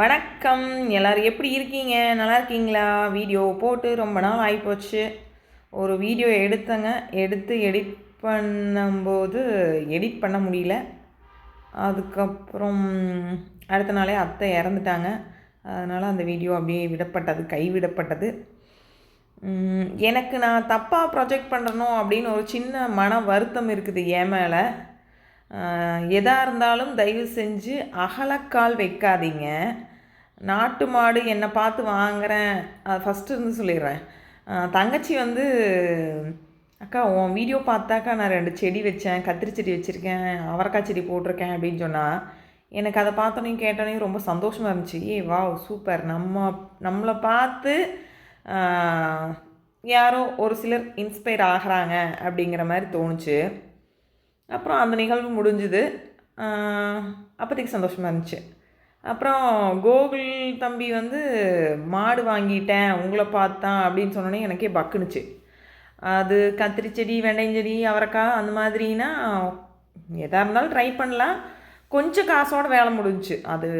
வணக்கம். எல்லோரும் எப்படி இருக்கீங்க? நல்லா இருக்கீங்களா? வீடியோ போட்டு ரொம்ப நாள் ஆகிப்போச்சு ஒரு வீடியோ எடுத்தேங்க. எடுத்து எடிட் பண்ணும்போது எடிட் பண்ண முடியல. அதுக்கப்புறம் அடுத்த நாளே அத்தை இறந்துட்டாங்க. அதனால் அந்த வீடியோ அப்படியே விடப்பட்டது கைவிடப்பட்டது. எனக்கு நான் தப்பாக ப்ரொஜெக்ட் பண்ணணும் அப்படின்னு ஒரு சின்ன மன வருத்தம் இருக்குது என் மேலே. எதாக இருந்தாலும் தயவு செஞ்சு அகலக்கால் வைக்காதீங்க. நாட்டு மாடு என்னை பார்த்து வாங்குறேன். ஃபஸ்ட்டு இருந்து சொல்லிடுறேன். தங்கச்சி வந்து அக்கா உன் வீடியோ பார்த்தாக்கா நான் ரெண்டு செடி வச்சேன். கத்திரி செடி வச்சுருக்கேன். அவரைக்காய் செடி போட்டிருக்கேன். அப்படின்னு சொன்னால் எனக்கு அதை பார்த்தோன்னே கேட்டோன்னே ரொம்ப சந்தோஷமாக இருந்துச்சு. ஏ வாவ் சூப்பர் நம்ம நம்மளை பார்த்து யாரோ ஒரு சிலர் இன்ஸ்பயர் ஆகிறாங்க. அப்படிங்கிற மாதிரி தோணுச்சு. அப்புறம் அந்த நிகழ்வு முடிஞ்சுது. அப்போதைக்கு சந்தோஷமாக இருந்துச்சு. அப்புறம் கோகுல் தம்பி வந்து மாடு வாங்கிட்டேன் உங்களை பார்த்தான் அப்படின்னு சொன்னோன்னே எனக்கே பக்குனுச்சு. அது கத்திரி செடி வெண்டைஞ்செடி அவரைக்காய் அந்த மாதிரினா எதாக இருந்தாலும் ட்ரை பண்ணலாம். கொஞ்சம் காசோட வேலை முடிஞ்சுச்சு. அது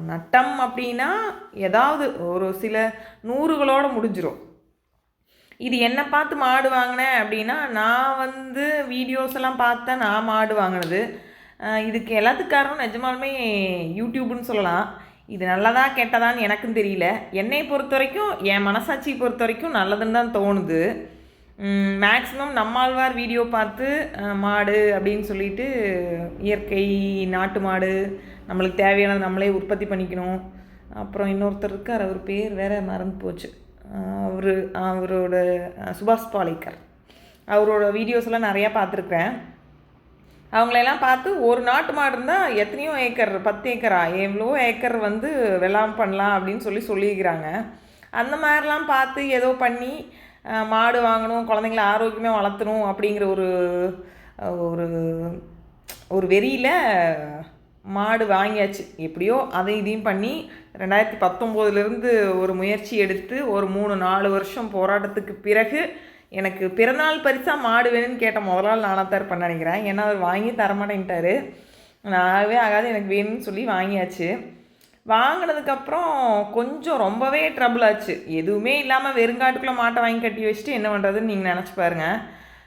நட்டம் அப்படின்னா ஏதாவது ஒரு சில நூறுகளோடு முடிஞ்சிடும் இது என்னை பார்த்து மாடு வாங்கினேன் அப்படின்னா நான் வந்து வீடியோஸ் எல்லாம் பார்த்தேன் நான் மாடு வாங்கினது. இதுக்கு எல்லாத்துக்கு காரணம் நிஜமாலுமே யூடியூப்னு சொல்லலாம். இது நல்லதா கெட்டதான்னு எனக்கும் தெரியல. என்னை பொறுத்த வரைக்கும் என் மனசாட்சியை பொறுத்த வரைக்கும் நல்லதுன்னு தான் தோணுது. மேக்ஸிமம் நம்மாழ்வார் வீடியோ பார்த்து மாடு அப்படின்னு சொல்லிட்டு இயற்கை நாட்டு மாடு நம்மளுக்கு தேவையானது நம்மளே உற்பத்தி பண்ணிக்கணும். அப்புறம் இன்னொருத்தர் இருக்கார் அவர் பேர் வேற மறந்து போச்சு. அவர் அவரோட சுபாஷ் பாலேக்கர். அவரோட வீடியோஸ் எல்லாம் நிறையா பார்த்துருக்குறேன். அவங்களெல்லாம் பார்த்து ஒரு நாட்டு மாடு இருந்தால் எத்தனையோ ஏக்கர் பத்து ஏக்கரா? எவ்வளோ ஏக்கர் வந்து வெள்ளாமை பண்ணலாம் அப்படின்னு சொல்லி சொல்லியிருக்கிறாங்க. அந்த மாதிரிலாம் பார்த்து ஏதோ பண்ணி மாடு வாங்கணும் குழந்தைங்கள ஆரோக்கியமாக வளர்த்தணும் அப்படிங்கிற ஒரு ஒரு ஒரு வெறியில் மாடு வாங்கியாச்சு. எப்படியோ அதை இதையும் பண்ணி ரெண்டாயிரத்தி பத்தொம்போதுலேருந்து ஒரு முயற்சி எடுத்து ஒரு மூணு நாலு வருஷம் போராட்டத்துக்கு பிறகு எனக்கு பிறநாள் பரிசாக மாடு வேணும்னு கேட்ட முதல் நாள் நானாக தான் இருப்பேன்னு நினைக்கிறேன். ஏன்னா அவர் வாங்கி தரமாட்டேன்ட்டாரு. நாகவே ஆகாது எனக்கு வேணும்னு சொல்லி வாங்கியாச்சு. வாங்கினதுக்கப்புறம் கொஞ்சம் ரொம்பவே ட்ரபுள் ஆச்சு. எதுவுமே இல்லாமல் வெறுங்காட்டுக்குள்ளே மாட்டை வாங்கி கட்டி வச்சுட்டு என்ன பண்ணுறதுன்னு நீங்கள் நினச்சி பாருங்கள்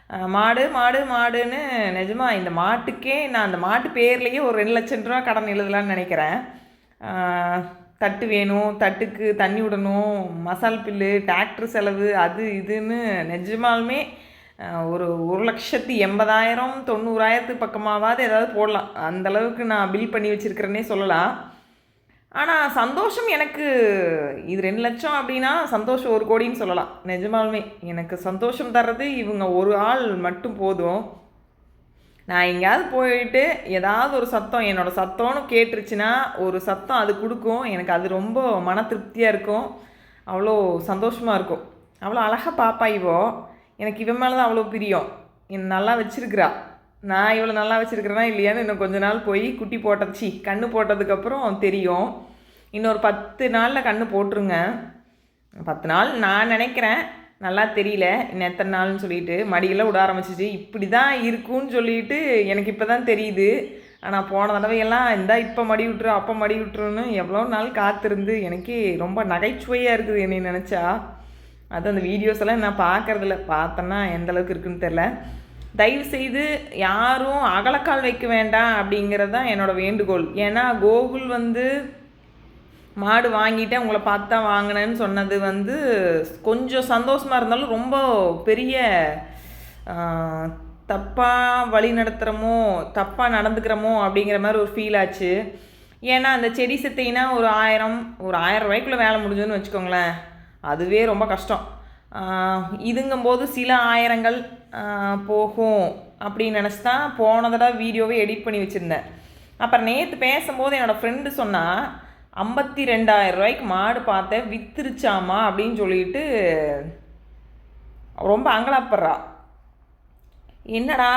மாடு மாடு மாடுன்னு நிஜமா இந்த மாட்டுக்கே நான் அந்த மாட்டு பேர்லேயே ஒரு ரெண்டு லட்சம் ரூபா கடன் எழுதலான்னு நினைக்கிறேன். தட்டு வேணும் தட்டுக்கு தண்ணி விடணும் மசால் பில்லு டிராக்டர் செலவு அது இதுன்னு நிஜமாலுமே ஒரு ஒரு லட்சத்தி எண்பதாயிரம் தொண்ணூறாயிரத்து பக்கமாவது ஏதாவது போடலாம். அந்தளவுக்கு நான் பில் பண்ணி வச்சுருக்கிறேன்னே சொல்லலாம். ஆனால் சந்தோஷம் எனக்கு இது ரெண்டு லட்சம் அப்படின்னா சந்தோஷம் ஒரு கோடின்னு சொல்லலாம். நிஜமாலுமே எனக்கு சந்தோஷம் தர்றது இவங்க ஒரு ஆள் மட்டும் போதும். நான் எங்கேயாவது போயிட்டு ஏதாவது ஒரு சத்தம் என்னோட சத்தம்னு கேட்டுருச்சுன்னா ஒரு சத்தம் அது கொடுக்கும். எனக்கு அது ரொம்ப மன திருப்தியாக இருக்கும். அவ்வளோ சந்தோஷமாக இருக்கும். அவ்வளோ அழகாக பாப்பா இவோ. எனக்கு இவன் மேலே தான் அவ்வளோ பிரியம். என்னை நல்லா வச்சுருக்குறா. நான் இவ்வளோ நல்லா வச்சுருக்கிறேனா இல்லையான்னு இன்னும் கொஞ்ச நாள் போய் குட்டி போட்டச்சி கண்ணு போட்டதுக்கப்புறம் தெரியும். இன்னொரு பத்து நாளில் கண்ணு போட்டுருங்க. பத்து நாள் நான் நினைக்கிறேன். நல்லா தெரியல. இன்னும் எத்தனை நாள்னு சொல்லிட்டு மடியெல்லாம் விட ஆரம்பிச்சிச்சு. இப்படி தான் இருக்கும்னு சொல்லிட்டு எனக்கு இப்போ தான் தெரியுது. ஆனால் போன தடவையெல்லாம் இந்தா இப்போ மடி விட்டுரு அப்போ மடி விட்டுருன்னு எவ்வளோ நாள் காத்திருந்து எனக்கே ரொம்ப நகைச்சுவையாக இருக்குது என்னை நினச்சா. அது அந்த வீடியோஸ் எல்லாம் நான் பார்க்குறதில்ல. பார்த்தேன்னா எந்தளவுக்கு இருக்குன்னு தெரில தயவு செய்து யாரும் அகலக்கால் வைக்க வேண்டாம் அப்படிங்கிறது தான் என்னோட வேண்டுகோள். ஏன்னா கோகுல் வந்து மாடு வாங்கிட்டேன் உங்களை பார்த்து தான் வாங்கினேன்னு சொன்னது வந்து கொஞ்சம் சந்தோஷமாக இருந்தாலும் ரொம்ப பெரிய தப்பாக வழி நடத்துகிறோமோ தப்பாக நடந்துக்கிறோமோ அப்படிங்கிற மாதிரி ஒரு ஃபீல் ஆச்சு. ஏன்னா அந்த செடி செத்தைனா ஒரு ஆயிரம் ஒரு ஆயிரம் ரூபாய்க்குள்ளே வேலை முடிஞ்சதுன்னு வச்சுக்கோங்களேன். அதுவே ரொம்ப கஷ்டம். இதுங்கும்போது சில ஆயிரங்கள் போகும் அப்படின்னு நினச்சி தான் போன தடவை வீடியோவே எடிட் பண்ணி வச்சுருந்தேன். அப்புறம் நேற்று பேசும்போது என்னோடய ஃப்ரெண்டு சொன்னால் ஐம்பத்தி ரெண்டாயிரம் ரூபாய்க்கு மாடு பார்த்தேன் வித்துருச்சாமா அப்படின்னு சொல்லிட்டு ரொம்ப அங்கலாப்படுறா. என்னடா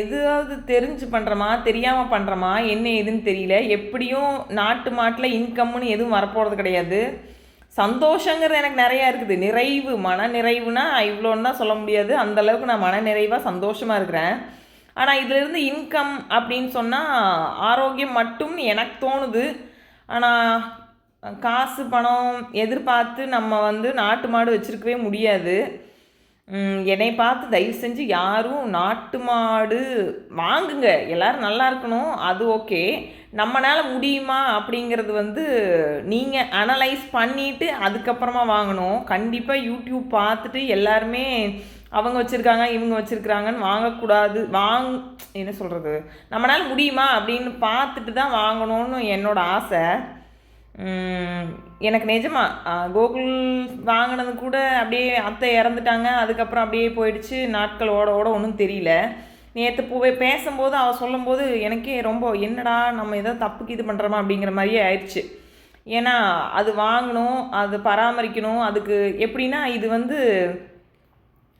எதாவது தெரிஞ்சு பண்ணுறமா தெரியாமல் பண்ணுறமா என்ன ஏதுன்னு தெரியல. எப்படியும் நாட்டு மாட்டில் இன்கம்னு எதுவும் வரப்போகிறது கிடையாது. சந்தோஷங்கிறது எனக்கு நிறையா இருக்குது. நிறைவு மன நிறைவுனா இவ்வளோன்னு தான் சொல்ல முடியாது. அந்தளவுக்கு நான் மன நிறைவாக சந்தோஷமாக இருக்கிறேன். ஆனால் இதிலிருந்து இன்கம் அப்படின்னு சொன்னால் ஆரோக்கியம் மட்டும் எனக்கு தோணுது. ஆனால் காசு பணம் எதிர்பார்த்து நம்ம வந்து நாட்டு மாடு வச்சுருக்கவே முடியாது. என்னை பார்த்து தயவு செஞ்சு யாரும் நாட்டு மாடு வாங்குங்க. எல்லோரும் நல்லா இருக்கணும். அது ஓகே. நம்மளால முடியுமா அப்படிங்கிறது வந்து நீங்கள் அனலைஸ் பண்ணிவிட்டு அதுக்கப்புறமா வாங்கணும். கண்டிப்பாக யூடியூப் பார்த்துட்டு எல்லாருமே அவங்க வச்சுருக்காங்க இவங்க வச்சுருக்குறாங்கன்னு வாங்கக்கூடாது. வாங் என்ன சொல்கிறது நம்மளால் முடியுமா அப்படின்னு பார்த்துட்டு தான் வாங்கணும்னு என்னோட ஆசை. எனக்கு நிஜமாக கோகுல் வாங்கினது கூட அப்படியே அத்தை இறந்துட்டாங்க. அதுக்கப்புறம் அப்படியே போயிடுச்சு. நாட்கள் ஓட ஓட ஒன்றும் தெரியல. நேற்று போய் பேசும்போது அவள் சொல்லும்போது எனக்கே ரொம்ப என்னடா நம்ம ஏதோ தப்புக்கு இது பண்ணுறோமா அப்படிங்கிற மாதிரியே ஆயிடுச்சு. ஏன்னா அது வாங்கணும் அது பராமரிக்கணும். அதுக்கு எப்படின்னா இது வந்து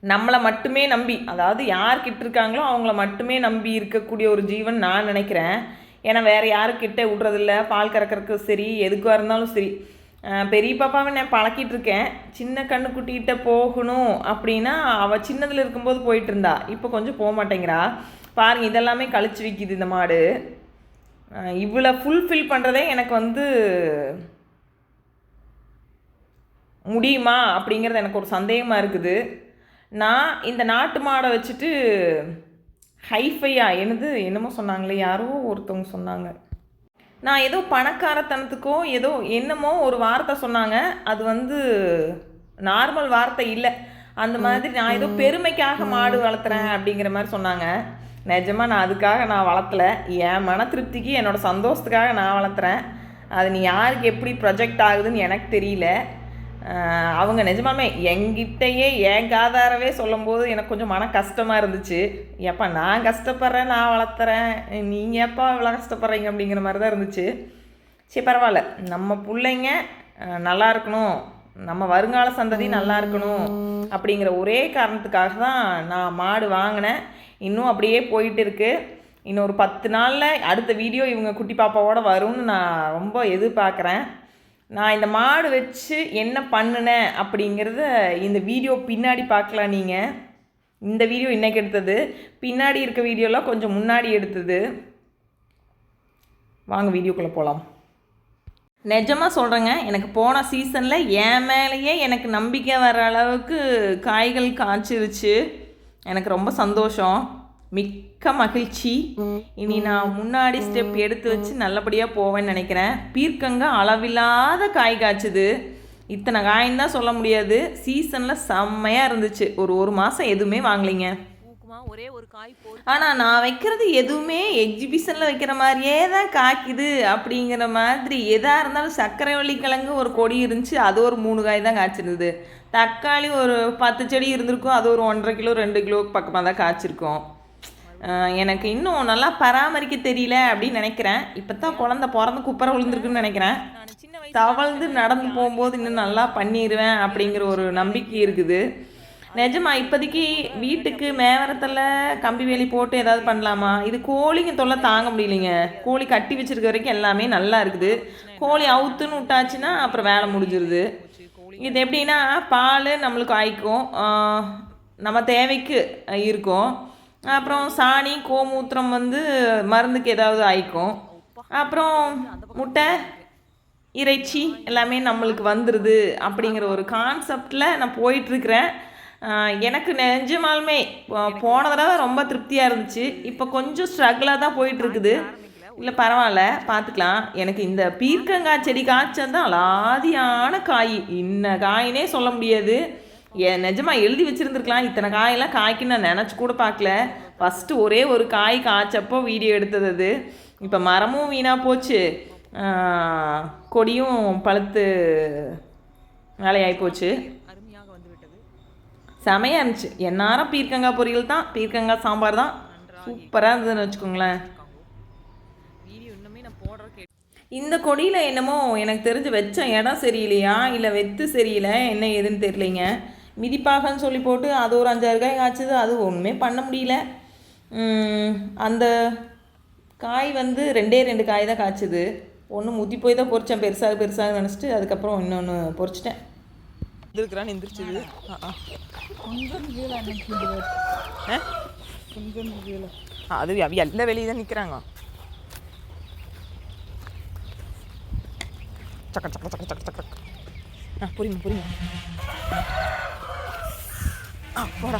நம்மளை மட்டுமே நம்பி அதாவது யார்கிட்ட இருக்காங்களோ அவங்கள மட்டுமே நம்பி இருக்கக்கூடிய ஒரு ஜீவன் நான் நினைக்கிறேன். ஏன்னா வேறு யாருக்கிட்ட விட்றதில்ல பால் கறக்கறதுக்கு சரி எதுக்காக இருந்தாலும் சரி. பெரிய பாப்பாவை நான் பழக்கிட்டு இருக்கேன். சின்ன கண்ணுக்குட்டிகிட்ட போகணும் அப்படின்னா அவள் சின்னதில் இருக்கும்போது போயிட்டு இருந்தா. இப்போ கொஞ்சம் போக மாட்டேங்கிறா. பாருங்க இதெல்லாமே கழிச்சு விற்கிது இந்த மாடு. இவ்வளோ ஃபுல்ஃபில் பண்ணுறதே எனக்கு வந்து முடியுமா அப்படிங்கிறது எனக்கு ஒரு சந்தேகமாக இருக்குது. நான் இந்த நாட்டு மாடை வச்சுட்டு ஹைஃபையா என்னது? என்னமோ சொன்னாங்களே. யாரோ ஒருத்தவங்க சொன்னாங்க. நான் ஏதோ பணக்காரத்தனத்துக்கோ ஏதோ என்னமோ ஒரு வார்த்தை சொன்னாங்க. அது வந்து நார்மல் வார்த்தை இல்லை. அந்த மாதிரி நான் ஏதோ பெருமைக்காக மாடு வளர்த்துறேன் அப்படிங்கிற மாதிரி சொன்னாங்க. நிஜமாக நான் அதுக்காக நான் வளர்த்தல. என் மன திருப்திக்கு என்னோட சந்தோஷத்துக்காக நான் வளர்த்துறேன். அது நீ யாருக்கு எப்படி ப்ரொஜெக்ட் ஆகுதுன்னு எனக்கு தெரியல. அவங்க நிஜமாமே என்கிட்டயே என் காதாரவே சொல்லும்போது எனக்கு கொஞ்சம் மன கஷ்டமாக இருந்துச்சு. எப்பா நான் கஷ்டப்படுறேன் நான் வளர்த்துறேன். நீங்கள் எப்பா இவ்வளோ கஷ்டப்படுறீங்க அப்படிங்கிற மாதிரி தான் இருந்துச்சு. சரி பரவாயில்ல. நம்ம பிள்ளைங்க நல்லா இருக்கணும். நம்ம வருங்கால சந்ததி நல்லா இருக்கணும் அப்படிங்கிற ஒரே காரணத்துக்காக தான் நான் மாடு வாங்கினேன். இன்னும் அப்படியே போயிட்டு இருக்குது இன்னும் ஒரு பத்து நாளில் அடுத்த வீடியோ இவங்க குட்டி பாப்பாவோட வரும்னு நான் ரொம்ப எதிர்பார்க்குறேன். நான் இந்த மாடு வச்சு என்ன பண்ணினேன் அப்படிங்கிறத இந்த வீடியோ பின்னாடி பார்க்கலாம் நீங்கள் இந்த வீடியோ இன்றைக்கி எடுத்தது. பின்னாடி இருக்க வீடியோலாம் கொஞ்சம் முன்னாடி எடுத்தது. வாங்க வீடியோக்குள்ளே போகலாம் நிஜமாக சொல்கிறேங்க எனக்கு போன சீசனில் என் மேலேயே எனக்கு நம்பிக்கை வர அளவுக்கு காய்கள் காய்ச்சிருச்சு. எனக்கு ரொம்ப சந்தோஷம். மிக்க மகிழ்ச்சி. இனி நான் முன்னாடி ஸ்டெப் எடுத்து வச்சு நல்லபடியாக போவேன்னு நினைக்கிறேன். பீர்க்கங்க அளவில்லாத காய் காய்ச்சுது. இத்தனை காயின்னு தான் சொல்ல முடியாது. சீசனில் செம்மையாக இருந்துச்சு. ஒரு ஒரு மாதம் எதுவுமே வாங்கலைங்க. ஒரே ஒரு காய் ஆனால் நான் வைக்கிறது எதுவுமே எக்ஸிபிஷனில் வைக்கிற மாதிரியே தான் காய்க்குது. அப்படிங்கிற மாதிரி எதாக இருந்தாலும் சர்க்கரை வள்ளிக்கிழங்கு ஒரு கொடி இருந்துச்சு. அது ஒரு மூணு காய் தான் காய்ச்சிருந்தது. தக்காளி ஒரு பத்து செடி இருந்திருக்கும். அது ஒரு ஒன்றரை கிலோ ரெண்டு கிலோ பக்கமாக தான் காய்ச்சிருக்கோம். எனக்கு இன்னும் நல்லா பராமரிக்க தெரியல அப்படின்னு நினைக்கிறேன். இப்போ தான் குழந்த பிறந்து குப்பரை விழுந்துருக்குன்னு நினைக்கிறேன். சின்ன வயசு தவழ்ந்து நடந்து போகும்போது இன்னும் நல்லா பண்ணிடுவேன் அப்படிங்கிற ஒரு நம்பிக்கை இருக்குது. நிஜமா இப்போதைக்கு வீட்டுக்கு மேவரத்தில் கம்பி வேலி போட்டு ஏதாவது பண்ணலாமா? இது கோழிங்க தொல்லை தாங்க முடியலைங்க. கோழி கட்டி வச்சிருக்க வரைக்கும் எல்லாமே நல்லா இருக்குது. கோழி அவுத்துன்னு விட்டாச்சுன்னா அப்புறம் வேலை முடிஞ்சிருது. இது எப்படின்னா பால் நம்மளுக்கு ஆய்க்கும் நம்ம தேவைக்கு இருக்கும். அப்புறம் சாணி கோமூத்திரம் வந்து மருந்துக்கு ஏதாவது ஆயிக்கும். அப்புறம் முட்டை இறைச்சி எல்லாமே நம்மளுக்கு வந்துடுது அப்படிங்கிற ஒரு கான்செப்டில் நான் போயிட்டுருக்கிறேன். எனக்கு நெஞ்சமாலுமே போன தடவை ரொம்ப திருப்தியாக இருந்துச்சு. இப்போ கொஞ்சம் ஸ்ட்ரகிளாக தான் போயிட்டுருக்குது. இல்லை பரவாயில்ல பார்த்துக்கலாம் எனக்கு இந்த பீர்க்கங்காய் செடி காய்ச்சது தான் அலாதியான காய். இன்ன காயினே சொல்ல முடியாது. நிஜமாக எழுதி வச்சுருந்துருக்கலாம். இத்தனை காயெல்லாம் காய்க்கு நான் நினச்சி கூட பார்க்கல. ஃபஸ்ட்டு ஒரே ஒரு காய் காய்ச்சப்போ வீடியோ எடுத்தது அது. இப்போ மரமும் வீணாக போச்சு. கொடியும் பழுத்து வேலையாகி போச்சு. அருமையாக வந்துவிட்டது செமையாக இருந்துச்சு. எந்நேரம் பீர்க்கங்காய் பொரியல் தான் பீர்க்கங்காய் சாம்பார் தான். சூப்பராக இருந்ததுன்னு வச்சுக்கோங்களேன். வீடியோ நான் இந்த கொடியில் என்னமோ எனக்கு தெரிஞ்சு வச்ச இடம் சரியில்லையா? இல்லை வெத்து சரியில்லை? என்ன ஏதுன்னு தெரியலைங்க. மிதிப்பாகன்னு சொல்லி போட்டு அது ஒரு அஞ்சாறு காய் காய்ச்சது அது ஒன்றுமே பண்ண முடியல. அந்த காய் வந்து ரெண்டே ரெண்டு காய் தான் காய்ச்சது. ஒன்று முத்தி போய் தான் பொரிச்சேன் பெருசாக பெருசாக நினச்சிட்டு அதுக்கப்புறம் இன்னொன்று பொரிச்சிட்டேன் எந்திருக்கிறான்னு எந்திரிச்சது. அது அவ எல்லா வெளியே தான் நிற்கிறாங்க சக்கர சக்கர சக்கர சக்கர சக்கர. ஆ புரியுமா புரியுமா ஆ போடா.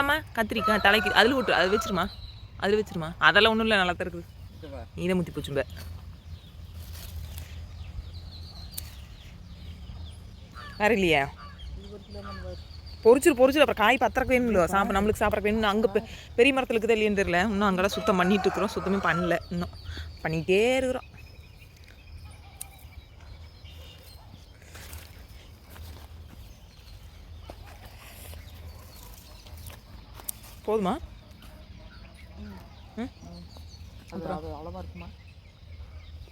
ஆமாம் கத்திரிக்காய் தலைக்கு அதில் விட்டு அது வச்சிருமா? அதில் வச்சிருமா? அதெல்லாம் ஒன்றும் இல்லை நல்லா தான் இருக்குது. நீதான் முத்தி போச்சும்ப. வேற இல்லையா? பொரிச்சிரு பொரிச்சிரு அப்புறம் காய் பத்திரக்கு வேணும்ல சாப்பிட நம்மளுக்கு சாப்பிட்றக்கு வேணும் அங்கே பெரிய மரத்தில் இருக்குதா இல்லையான்னு தெரியல. இன்னும் அங்கெல்லாம் சுத்தம் பண்ணிட்டு இருக்கிறோம். சுத்தமே பண்ணல இன்னும். பண்ணிகிட்டே இருக்கிறோம். போதுமா?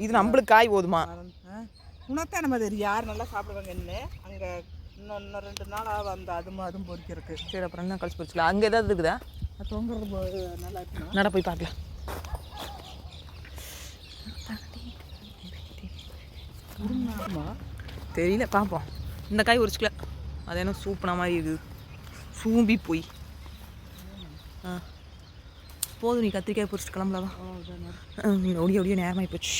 இது நம்மளுக்கு காய் போதுமா? உனத்தான் நம்ம தெரியும் யார் நல்லா சாப்பிடுவாங்க என்ன? அங்கே இன்னும் இன்னும் ரெண்டு நாளாக அந்த அதுவும் அதுவும் பொறிக்கிறதுக்கு. சரி அப்புறம் என்ன கழிச்சு போச்சுல அங்கே ஏதாவது இருக்குதா? அது தொங்குறது நல்லா இருக்குமா? நட போய் பார்க்கலாம். தெரியல பார்ப்போம். இந்த காய் உரிச்சிக்கல. அது என்ன சூப்பன மாதிரி இருக்குது சூம்பி போய். ஆ. போதும் நீ கத்திரிக்காய் பொரிச்சிட்டு கிளம்பலாவா ஆ, நீ ஒடிய ஒடிய நேரமாகி போச்சு.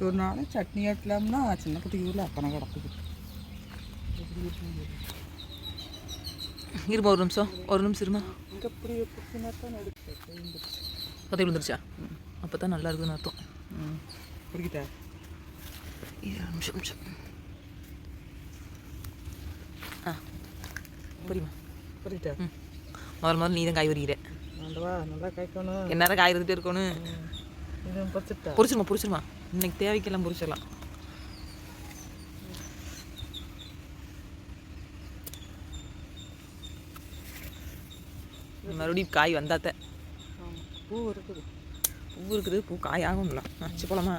ஒரு நாள் சட்னி ஆட்டலாம்னா சின்ன குட்டி ஊரில் அப்பனை கிடக்குது இருமா ஒரு நிமிஷம் ஒரு நிமிஷம் இருமா பத்தி விழுந்துருச்சா அப்போ தான் நல்லா இருக்குதுன்னு அர்த்தம் ஒரு நிமிஷம் நிமிஷம் ஆ புரியுமா பிடிக்கிட்டா ம் முதல்ல நீ தான் காய் வரிக்கிற ஆண்டவா நல்லா காய்க்கணும் எந்நேரம் காய் இருந்துகிட்டே இருக்கணும் பொரிச்சிருமா பொரிச்சிருமா. இன்னைக்கு தேவைக்கெல்லாம் பொரிச்சிடலாம். மறுபடியும் காய் வந்தாத்த. பூ இருக்குது. பூ இருக்குது பூ காய் ஆகும்ல. போலாமா?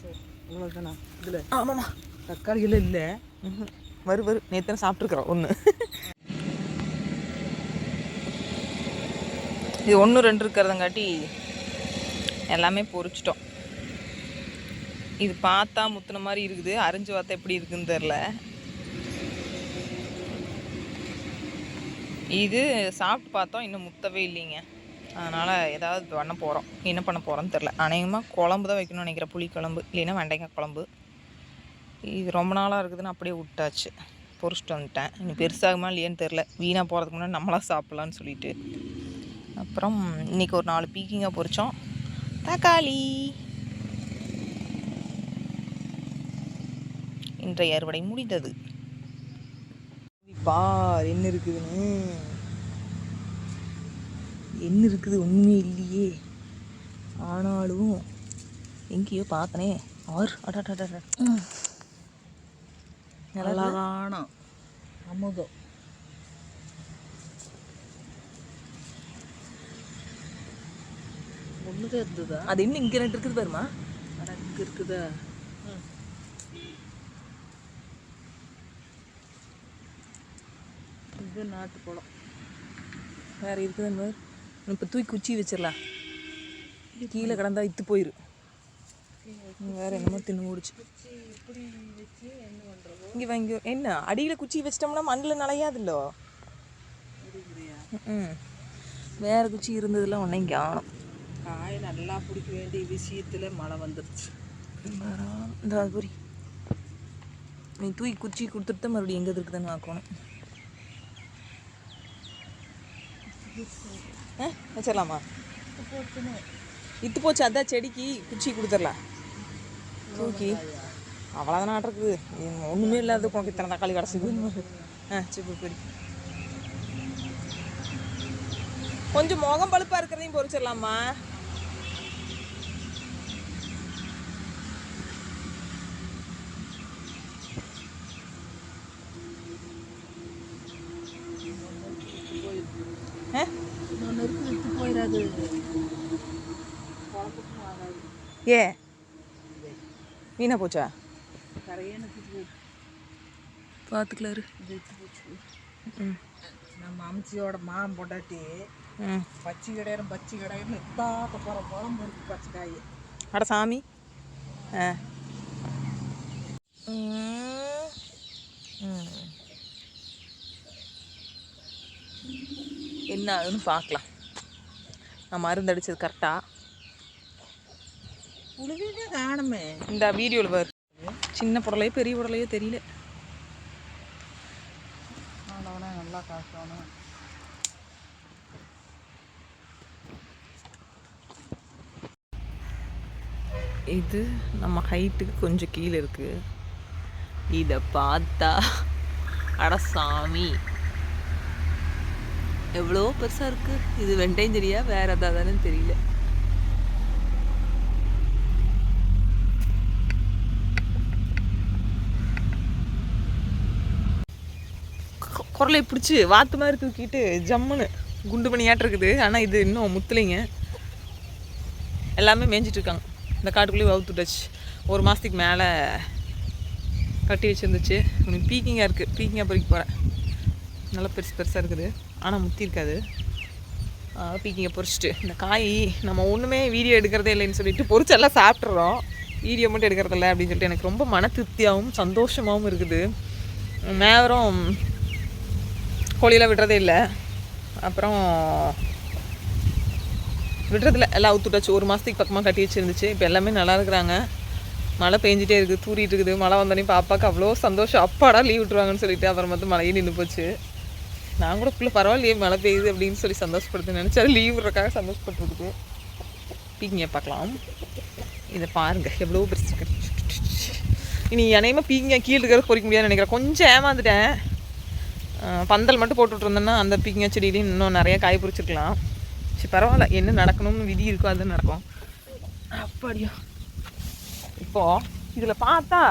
சரி இவ்வளோதானா இதில் ஆமாம்மா. தக்காளிகள் இல்லை. ம்ஹும். வரு வரு. நேற்று சாப்பிட்ருக்குறோம் ஒன்று இது ஒன்று ரெண்டு இருக்கிறதங்காட்டி எல்லாமே பொரிச்சிட்டோம். இது பார்த்தா முத்துன மாதிரி இருக்குது. அரிஞ்சு பார்த்தா எப்படி இருக்குன்னு தெரில இது சாப்பிட்டு பார்த்தோம். இன்னும் முத்தவே இல்லைங்க. அதனால் ஏதாவது பண்ண போகிறோம் என்ன பண்ண போகிறோன்னு தெரில அநேகமாக குழம்பு தான் வைக்கணும்னு நினைக்கிறேன். புளி குழம்பு இல்லைன்னா வெண்டைக்காய் குழம்பு. இது ரொம்ப நாளாக இருக்குதுன்னு அப்படியே விட்டாச்சு. பொறிச்சிட்டு வந்துட்டேன். இன்னும் பெருசாகுமா இல்லையான்னு தெரில வீணாக போகிறதுக்கு முன்னாடி நம்மளாக சாப்பிட்லான்னு சொல்லிட்டு. அப்புறம் இன்னைக்கு ஒரு நாலு பீக்கிங்காக பொறிச்சோம் தக்காளி. இன்றைய அறுவடை முடிந்தது. பார் என்ன இருக்குதுன்னு? என்ன இருக்குது ஒன்றுமே இல்லையே. ஆனாலும் எங்கேயோ பார்த்தனே. ஆர் அடாடா அழகான அமுதம். ஒன்றுதான் இருந்ததா? அது இன்னும் இங்கே ரெண்டு இருக்குது பாருமா இங்கே இருக்குதா? இது நாட்டுப்பழம் வேறு இருக்குதுன்னு இப்போ தூக்கி குச்சி வச்சிடலாம். கீழே கிடந்தா இத்து போயிரு. வேற என்னமோ தின்னு ஓடிச்சு இங்கே வாங்கி என்ன? அடியில் குச்சி வச்சிட்டோம்னா மண்ணில் நனையாதுல்லோ ம் வேற குச்சி இருந்ததுலாம் ஒன்றையும் காணும். காய் நல்லா பிடிக்க வேண்டிய விஷயத்தில் மழை வந்துருச்சு. இந்த புரி நீ தூக்கி குச்சி கொடுத்துட்டு தான் மறுபடியும் எங்கே இருக்குதுன்னு பார்க்கணும் ஆ வச்சிடலாமா? இத்து போச்சு அதான் செடிக்கு குச்சி கொடுத்துடலாம். தூக்கி. அவ்வளோதான் இருக்குது ஒன்றுமே இல்லாத உனக்கு இத்தனை தக்காளி கிடச்சிது ஆ சரி பிடி கொஞ்சம் முகம் பழுப்பாக இருக்கிறதையும் பொறிச்சிடலாமா? ஏ வீணா போச்சா? பார்த்துக்கலாரு நம்ம அம்சியோட மாம் பொண்டாட்டி பச்சை கிடையாது பச்சை கிடையாது இத்தாக்க போகிற குழம்பு இருக்கு பச்சை காய். அட சாமி. ஆ. என்ன ஆகுதுன்னு பார்க்கலாம். நான் மருந்து அடித்தது கரெக்டாக உழுவினே காணுமே இந்த வீடியோவில் வரு சின்ன புடலையோ பெரிய புடலையோ தெரியல. நல்லா காசணும் இது நம்ம ஹைட்டுக்கு கொஞ்சம் கீழே இருக்கு. இதை பார்த்தா அட சாமி. எவ்வளோ பெருசாக இருக்கு? இது வெண்டையும் தெரியா வேற ஏதாவதுன்னு தெரியல. குரலை பிடிச்சி வாத்து மாதிரி தூக்கிட்டு ஜம்முன்னு குண்டு பண்ணியாட்டு இருக்குது. ஆனால் இது இன்னும் முத்துலைங்க. எல்லாமே மேய்ஞ்சிட்டு இருக்காங்க. இந்த காட்டுக்குள்ளேயே வவுத்துட்டாச்சு ஒரு மாதத்துக்கு மேலே கட்டி வச்சுருந்துச்சு. கொஞ்சம் பீக்கிங்காக இருக்குது பீக்கிங்காக பொறிக்க போகிறேன் நல்லா பெருசு பெருசாக இருக்குது. ஆனால் முத்தி இருக்காது. பீக்கிங்கை பொறிச்சிட்டு. இந்த காய் நம்ம ஒன்றுமே வீடியோ எடுக்கிறதே இல்லைன்னு சொல்லிட்டு பொறிச்செல்லாம் சாப்பிட்றோம் வீடியோ மட்டும் எடுக்கிறதில்ல அப்படின்னு சொல்லிட்டு எனக்கு ரொம்ப மன திருப்தியாகவும் சந்தோஷமாகவும் இருக்குது. நேரம் கோழியெல்லாம் விடுறதே இல்லை. அப்புறம் விடுறதில்ல. எல்லாம் அவுத்துட்டாச்சு ஒரு மாதத்துக்கு பக்கமாக கட்டி வச்சுருந்துச்சு. இப்போ எல்லாமே நல்லா இருக்கிறாங்க. மழை பெஞ்சிட்டே இருக்குது. தூரிட்டு இருக்குது. மழை வந்தோடனே பாப்பாக்கு அவ்வளோ சந்தோஷம். அப்பாடா லீவ் விட்டுருவாங்கன்னு சொல்லிட்டு அப்புறம் வந்து மழையே நின்று போச்சு. நான் கூட பிள்ளை பரவாயில்லையே மழை பெய்யுது அப்படின்னு சொல்லி சந்தோஷப்படுத்து நினச்சா லீவ் விடுறக்காக சந்தோஷப்பட்டுருக்குது பீங்கியை பார்க்கலாம். இதை பாருங்கள் எவ்வளோ பெருசு இனி அநேகமாக பீக்கிங்க கீழே இருக்கிறத பொறிக்க முடியாதுன்னு நினைக்கிறேன். கொஞ்சம் ஏமாந்துட்டேன். பந்தல் மட்டும் போட்டுட்டு இருந்தேன்னா அந்த பீக்கிங்க செடியிலையும் இன்னும் நிறைய காய் பிடிச்சிருக்கலாம் சரி பரவாயில்ல. என்ன நடக்கணும்னு விதி இருக்கோ அது நடக்கும். அப்படியா. இப்போது இதில் பார்த்தா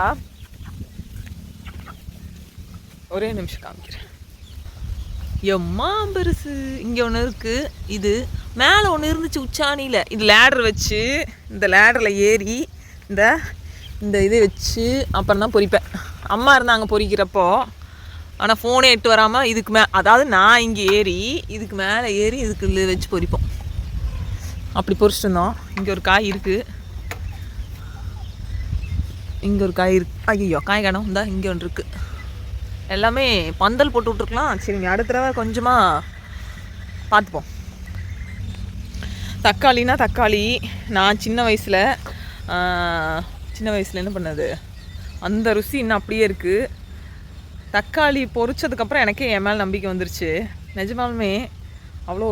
ஒரே நிமிஷம் காமிக்கிறேன். எம்மா பெருசு இங்கே ஒன்று இருக்குது இது மேலே ஒன்று இருந்துச்சு உச்சாணியில். இது லேடர் வச்சு இந்த லேடரில் ஏறி இந்த இந்த இதை வச்சு அப்புறம் தான் பொறிப்பேன். அம்மா இருந்தாங்க பொறிக்கிறப்போ ஆனால் ஃபோனே எட்டு வராமல் இதுக்கு மே அதாவது நான் இங்கே ஏறி இதுக்கு மேலே ஏறி இதுக்கு வச்சு பொறிப்போம் அப்படி பொறிச்சிட்டு இருந்தோம் இங்கே ஒரு காய் இருக்குது இங்கே ஒரு காய் இருக்கு. ஐயோ காய் காணும். இந்தா இங்கே ஒன்று இருக்குது எல்லாமே பந்தல் போட்டு விட்ருக்கலாம் சரிங்க அடுத்த தடவை கொஞ்சமாக பார்த்துப்போம். தக்காளினா தக்காளி. நான் சின்ன வயசில் சின்ன வயசில் என்ன பண்ணது? அந்த ருசி இன்னும் அப்படியே இருக்குது தக்காளி பொரிச்சதுக்கப்புறம் எனக்கே என் மேலே நம்பிக்கை வந்துருச்சு. நிஜமாலுமே அவ்வளோ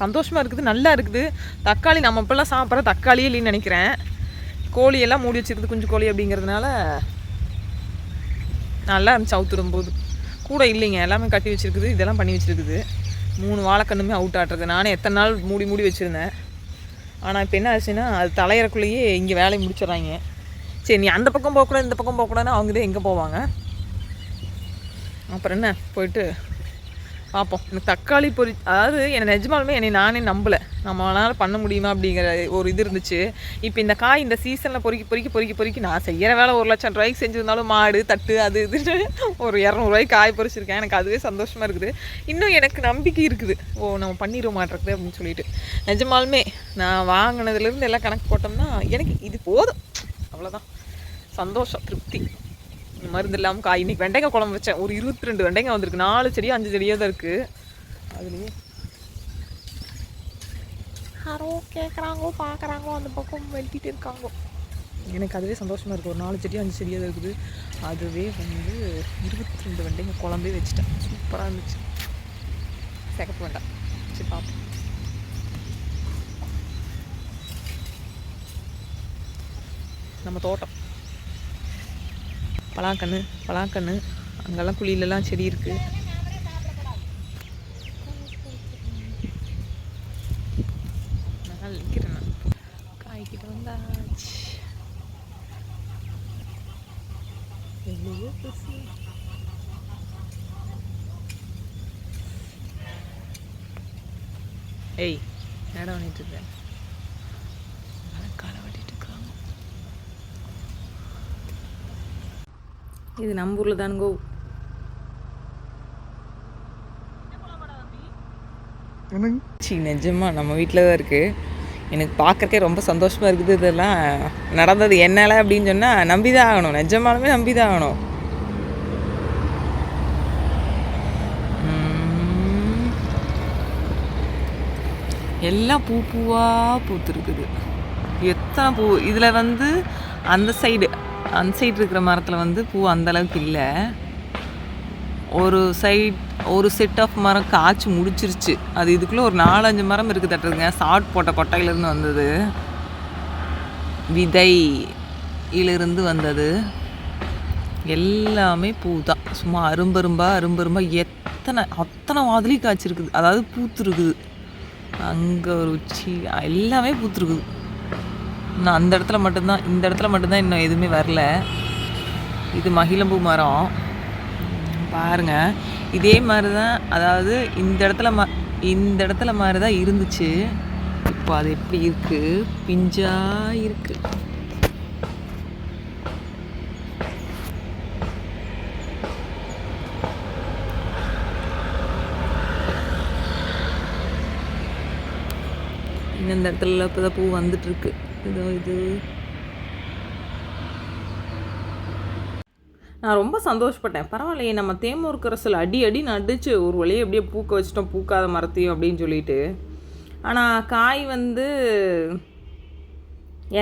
சந்தோஷமாக இருக்குது நல்லா இருக்குது. தக்காளி நம்ம இப்போல்லாம் சாப்பிட்ற தக்காளியே இல்லைன்னு நினைக்கிறேன். கோழியெல்லாம் மூடி வச்சிருக்குது குஞ்சு கோழி அப்படிங்கிறதுனால நல்லா இருந்துச்சு அவுத்துடும் போது கூட இல்லைங்க எல்லாமே கட்டி வச்சுருக்குது இதெல்லாம் பண்ணி வச்சுருக்குது. மூணு வாழைக்கண்ணுமே அவுட் ஆட்டுறது. நானே எத்தனை நாள் மூடி மூடி வச்சுருந்தேன். ஆனால் இப்போ என்ன ஆச்சுன்னா அது தலையிறக்குள்ளேயே இங்கே வேலையை முடிச்சிடுறாங்க. சரி நீ அந்த பக்கம் போகக்கூடாது இந்த பக்கம் போகக்கூடாதுன்னு அவங்க தான் எங்கே போவாங்க? அப்புறம் என்ன? போயிட்டு பார்ப்போம் இந்த தக்காளி பொரி அதாவது என்னை நிஜமாலுமே என்னை நானே நம்பலை. நம்மளால் பண்ண முடியுமா அப்படிங்கிற ஒரு இது இருந்துச்சு. இப்போ இந்த காய் இந்த சீசனில் பொறுக்கி பொறுக்கி பொறுக்கி பொறுக்கி நான் செய்கிற வேலை ஒரு லட்சம் ரூபாய்க்கு செஞ்சுருந்தாலும் மாடு தட்டு அது இதுன்னு ஒரு இரநூறுவாய்க்கு காய் பொறிச்சிருக்கேன். எனக்கு அதுவே சந்தோஷமாக இருக்குது. இன்னும் எனக்கு நம்பிக்கை இருக்குது. ஓ நம்ம பண்ணிடுவோம் மாட்டிருக்குது அப்படின்னு சொல்லிட்டு. நிஜமாலுமே நான் வாங்கினதுலேருந்து எல்லாம் கணக்கு போட்டோம்னா எனக்கு இது போதும். அவ்வளோதான் சந்தோஷம் திருப்தி. மருந்து இல்லாமல் காய். இன்னைக்கு வெண்டைக்காய் குழம்பு வச்சேன். ஒரு இருபத்தி ரெண்டு வெண்டைக்காய் வந்திருக்கு. நாலு செடியோ அஞ்சு செடியோ தான் இருக்குது அதுலேயே யாரோ கேட்குறாங்கோ பார்க்குறாங்களோ அந்த பக்கம் வெட்டிகிட்டு இருக்காங்கோ. எனக்கு அதுவே சந்தோஷமாக இருக்குது ஒரு நாலு செடி அஞ்சு செடியாக தான் இருக்குது. அதுவே வந்து இருபத்தி ரெண்டு வெண்டைங்க குழம்பே வச்சுட்டேன். சூப்பராக இருந்துச்சு. சேர்க்க வேண்டாம் சரி பார்ப்போம் நம்ம தோட்டம். பலாக்கன்று பலாக்கன்று அங்கெல்லாம் குழியிலலாம் செடி இருக்குது நான் நிற்கிறேன் நான் காய்கிட்ட வந்தாச்சு எவ்வளவோ பசி ஏய் நேரம் பண்ணிட்டு இருக்கேன் காலை வெட்டிட்டு இருக்காங்க இது நம்ம ஊரில் தானுங்கோ. சி நிஜமா நம்ம வீட்டில் தான் இருக்குது எனக்கு பார்க்கறக்கே ரொம்ப சந்தோஷமாக இருக்குது இதெல்லாம். நடந்தது என்னால் அப்படின்னு சொன்னால் நம்பி தான் ஆகணும். நிஜமாலுமே நம்பி தான் ஆகணும் எல்லாம் பூ பூவாக பூத்துருக்குது. எத்தனை பூ? இதில் வந்து அந்த சைடு அந்த சைடு இருக்கிற மரத்தில் வந்து பூ அந்தளவுக்கு இல்லை. ஒரு சைட் ஒரு செட் ஆஃப் மரம் காய்ச்சி முடிச்சிருச்சு. அது இதுக்குள்ளே ஒரு நாலஞ்சு மரம் இருக்குது தட்டுறதுங்க. சாட் போட்ட கொட்டையிலேருந்து வந்தது. விதையிலிருந்து வந்தது. எல்லாமே பூ தான் சும்மா அரும்பரும்பா அரும்பரும்பா எத்தனை அத்தனை வாதிலி காய்ச்சிருக்குது. அதாவது பூத்துருக்குது. அங்கே ஒரு உச்சி எல்லாமே பூத்துருக்குது. இன்னும் அந்த இடத்துல மட்டும்தான் இந்த இடத்துல மட்டும்தான் இன்னும் எதுவுமே வரல. இது மகிழம்பூ மரம். பாருங்கள் இதே மாதிரி தான் அதாவது இந்த இடத்துல ம இந்த இடத்துல மாதிரி தான் இருந்துச்சு. இப்போ அது எப்படி இருக்குது பிஞ்சாக இருக்கு. இந்த இடத்துல இப்போ தான் பூ வந்துட்டுருக்கு. இதோ இது நான் ரொம்ப சந்தோஷப்பட்டேன். பரவாயில்லையே நம்ம தேமூர்க்கரசில் அடி அடி நடிச்சு ஒரு வழியை அப்படியே பூக்க வச்சிட்டோம் பூக்காத மரத்தையும் அப்படின்னு சொல்லிட்டு. ஆனால் காய் வந்து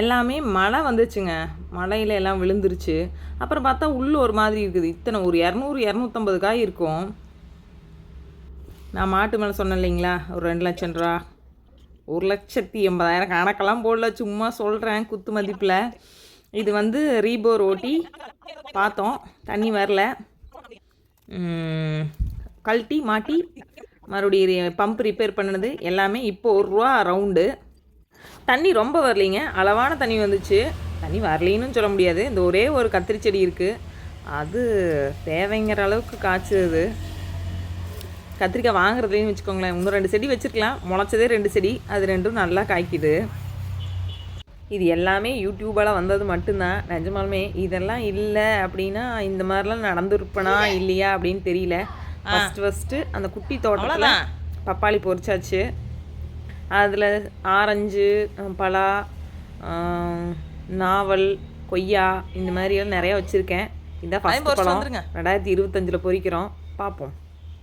எல்லாமே மழை வந்துச்சுங்க. மழையில எல்லாம் விழுந்துருச்சு. அப்புறம் பார்த்தா உள்ளே ஒரு மாதிரி இருக்குது. இத்தனை ஒரு இரநூறு இரநூத்தம்பது காய் இருக்கும். நான் மாட்டு மேலே சொன்னேன் இல்லைங்களா? ஒரு ரெண்டு லட்சம் ரூபா. ஒரு லட்சத்தி எண்பதாயிரம் கணக்கெல்லாம் போடல சும்மா சொல்கிறேன் குத்து மதிப்பில். இது வந்து ரீபோர் ஓட்டி பார்த்தோம் தண்ணி வரல. கழட்டி மாட்டி மறுபடியும் பம்ப் ரிப்பேர் பண்ணது எல்லாமே இப்போ ஒரு ரூபா ரவுண்டு தண்ணி ரொம்ப வரலைங்க அளவான தண்ணி வந்துச்சு. தண்ணி வரலைன்னு சொல்ல முடியாது. இந்த ஒரே ஒரு கத்திரி செடி இருக்குது அது தேவைங்கிற அளவுக்கு காய்ச்சது. கத்திரிக்காய் வாங்குறதுலேயும் வச்சுக்கோங்களேன். இன்னும் ரெண்டு செடி வச்சுருக்கலாம். முளைச்சதே ரெண்டு செடி. அது ரெண்டும் நல்லா காய்க்குது. இது எல்லாமே யூடியூபால் வந்தது மட்டும்தான். நிஜமாலுமே இதெல்லாம் இல்லை அப்படின்னா இந்த மாதிரிலாம் நடந்துருப்பனா இல்லையா அப்படின்னு தெரியல. ஃபஸ்ட்டு ஃபஸ்ட்டு அந்த குட்டி தோட்டத்தில் பப்பாளி பொரிச்சாச்சு. அதில் ஆரஞ்சு பலா நாவல் கொய்யா இந்த மாதிரியெல்லாம் நிறையா வச்சுருக்கேன். இதான் ஃபஸ்ட் பழம். ரெண்டாயிரத்தி இருபத்தஞ்சில் பொரிக்கிறோம். பார்ப்போம்.